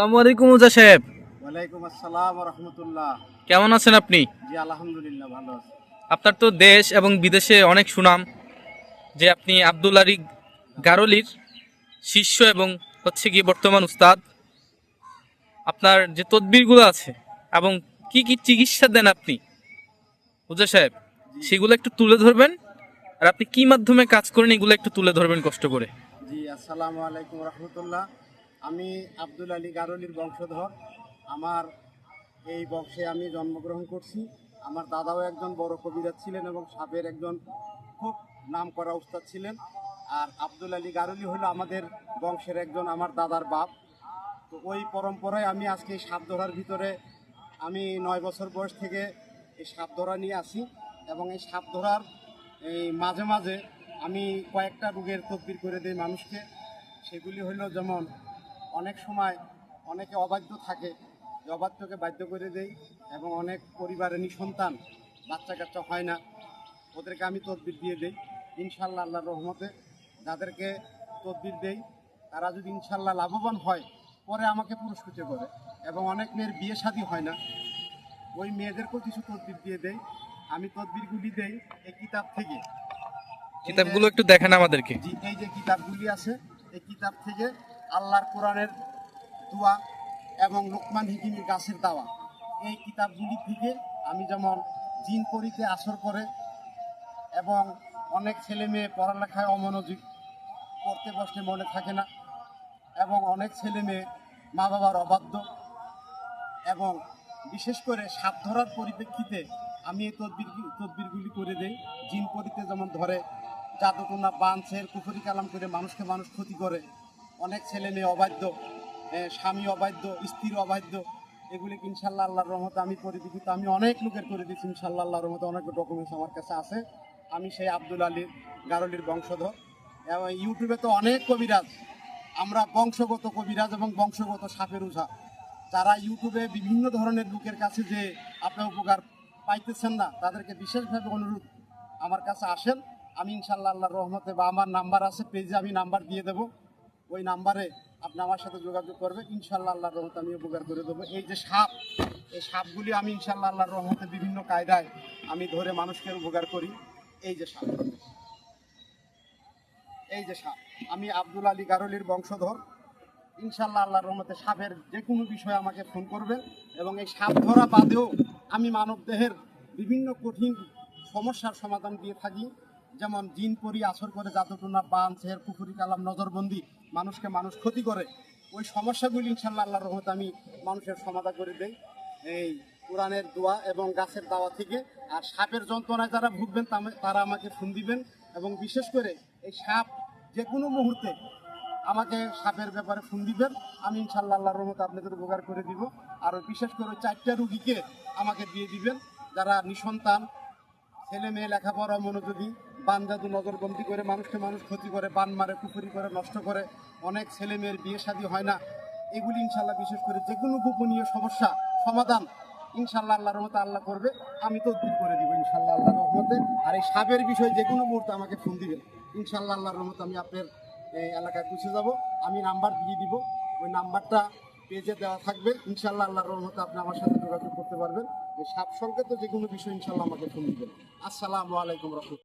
আসসালামু আলাইকুম উজা সাহেব। ওয়ালাইকুম আসসালাম রহমতুল্লাহ। কেমন আছেন আপনি? জি আলহামদুলিল্লাহ ভালো আছি। আপনার তো দেশ এবং বিদেশে অনেক সুনাম যে আপনি আব্দুল আলী গারলির শিষ্য এবং হচ্ছে কি বর্তমান উস্তাদ। আপনার যে তদবিরগুলো আছে এবং কি কি চিকিৎসা দেন আপনি? উজা সাহেব সেগুলো একটু তুলে ধরবেন আর আপনি কি মাধ্যমে কাজ করেন এগুলো একটু তুলে ধরবেন কষ্ট করে। জি আসসালামু আলাইকুম রহমতুল্লাহ। আমি আব্দুল আলী গারলির বংশধর। আমার এই বংশে আমি জন্মগ্রহণ করছি। আমার দাদাও একজন বড় কবিরাজ ছিলেন এবং সাবের একজন খুব নাম করা উস্তাদ ছিলেন। আর আব্দুল আলী গারলি হলো আমাদের বংশের একজন আমার দাদার বাপ। তো ওই পরম্পরায় আমি আজকে এই সাপ ধরার ভিতরে আমি নয় বছর বয়স থেকে এই সাপ ধরা নিয়ে আসি এবং এই সাপ ধরার এই মাঝে মাঝে আমি কয়েকটা রোগের তদবির করে দিই মানুষকে। সেগুলি হলো যেমন অনেক সময় অনেকে অবাধ্য থাকে এই অবাধ্যকে বাধ্য করে দেই এবং অনেক পরিবারে নিঃসন্তান বাচ্চা কাচ্চা হয় না ওদেরকে আমি তদবির দিয়ে দেই ইনশাল্লাহ আল্লাহর রহমতে যাদেরকে তদবির দেই তারা যদি ইনশাল্লাহ লাভবান হয় পরে আমাকে পুরস্কৃত করে এবং অনেক মেয়ের বিয়ে শাদী হয় না ওই মেয়েদেরকেও কিছু তদবির দিয়ে দেই আমি তদবিরগুলি দেই এই কিতাব থেকে। কিতাবগুলো একটু দেখেন আমাদেরকে। জি এই যে কিতাবগুলি আছে এই কিতাব থেকে আল্লাহর কোরআনের দোয়া এবং লোকমান হিকিমের গাছের দাওয়া। এই কিতাবগুলি থেকে আমি যেমন জিন করিতে আসর করে এবং অনেক ছেলে মেয়ে পড়ালেখায় অমনোযোগ পড়তে বসলে মনে থাকে না এবং অনেক ছেলে মেয়ে মা বাবার অবাধ্য এবং বিশেষ করে সাপ ধরার পরিপ্রেক্ষিতে আমি এই তদবির তদবিরগুলি করে দেই। জিন পরিতে যেমন ধরে জাদুটোনা বাঁধছের কুফুরি কালাম করে মানুষকে মানুষ ক্ষতি করে অনেক ছেলে মেয়ে অবাধ্য স্বামী অবাধ্য, স্ত্রী অবাধ্য এগুলি ইনশাল্লাহ আল্লাহর রহমতে আমি পরিপ্রেক্ষিতে আমি অনেক লোকের করে দিচ্ছি ইনশাল্লাহ আল্লাহর রহমতে, অনেক ডকুমেন্টস আমার কাছে আছে। আমি সেই আব্দুল আলীর গারলির বংশধর। এবং ইউটিউবে তো অনেক কবিরাজ। আমরা বংশগত কবিরাজ এবং বংশগত সাপের ওঝা যারা ইউটিউবে বিভিন্ন ধরনের লোকের কাছে যে আপনার উপকার পাইতেছেন না, তাদেরকে বিশেষভাবে অনুরোধ আমার কাছে আসেন। আমি ইনশাল্লাহ আল্লাহর রহমতে বা আমার নাম্বার আছে, পেজে আমি নাম্বার দিয়ে দেবো। ওই নাম্বারে আপনি আমার সাথে যোগাযোগ করবেন ইনশাল্লাহ আল্লাহর রহমতে আমি উপকার করে দেবো। এই যে সাপ, এই সাপগুলি আমি ইনশাল্লাহ আল্লাহর রহমতে বিভিন্ন কায়দায় আমি ধরে মানুষকে উপকার করি। এই যে সাপ, এই যে সাপ, আমি আব্দুল আলী গারলির বংশধর। ইনশাল্লাহ আল্লাহর রহমতে সাপের যে কোনো বিষয়ে আমাকে ফোন করবেন এবং এই সাপ ধরা বাদেও আমি মানব দেহের বিভিন্ন কঠিন সমস্যার সমাধান দিয়ে থাকি। যেমন জিন পরি, আসর করে জাদুটুনা, বান সেহের পুকুরি, কালাম, নজরবন্দি মানুষকে মানুষ ক্ষতি করে, ওই সমস্যাগুলি ইনশাল্লাহ আল্লাহর রহমতে আমি মানুষের সমাধান করে দেই। এই কোরআনের দোয়া এবং গাছের দাওয়া থেকে। আর সাপের যন্ত্রণায় যারা ভুগবেন তারা আমাকে ফোন দিবেন এবং বিশেষ করে এই সাপ যে কোনো মুহূর্তে আমাকে সাপের ব্যাপারে ফোন দিবেন। আমি ইনশাল্লাহ আল্লাহর রহমতে আপনাদের উপকার করে দিব। আর বিশেষ করে চারটা রুগীকে আমাকে দিয়ে দিবেন। যারা নিঃসন্তান ছেলে মেয়ে লেখাপড়া, মনোযোগী বান জাদু নজরবন্দি করে, মানুষকে মানুষ ক্ষতি করে, বান মারে পুকুরি করে, নষ্ট করে, অনেক ছেলে মেয়ের বিয়ে শাদী হয় না। এগুলি ইনশাল্লাহ বিশেষ করে যে কোনো গোপনীয় সমস্যা, সমাধান ইনশাল্লাহ আল্লাহ রহমতে আল্লাহ করবে। আমি তো দূর করে দিব ইনশাল্লাহ আল্লাহর রহমতে। আর এই সাপের বিষয়ে যে কোনো মুহূর্তে আমাকে ফোন দিবেন। ইনশাল্লাহ আল্লাহর রহমতে আমি আপনার এলাকায় পৌঁছে যাব। আমি নাম্বার দিয়ে দিব। ওই নাম্বারটা পেজে দেওয়া থাকবে। ইনশাল্লাহ আল্লাহর রহমতে আপনি আমার সাথে যোগাযোগ করতে পারবেন। সাপ সংকেত যে কোনো বিষয় ইনশাল্লাহ আমাকে ফোন দিবেন। আসসালামু আলাইকুম রহমতুল্লাহ।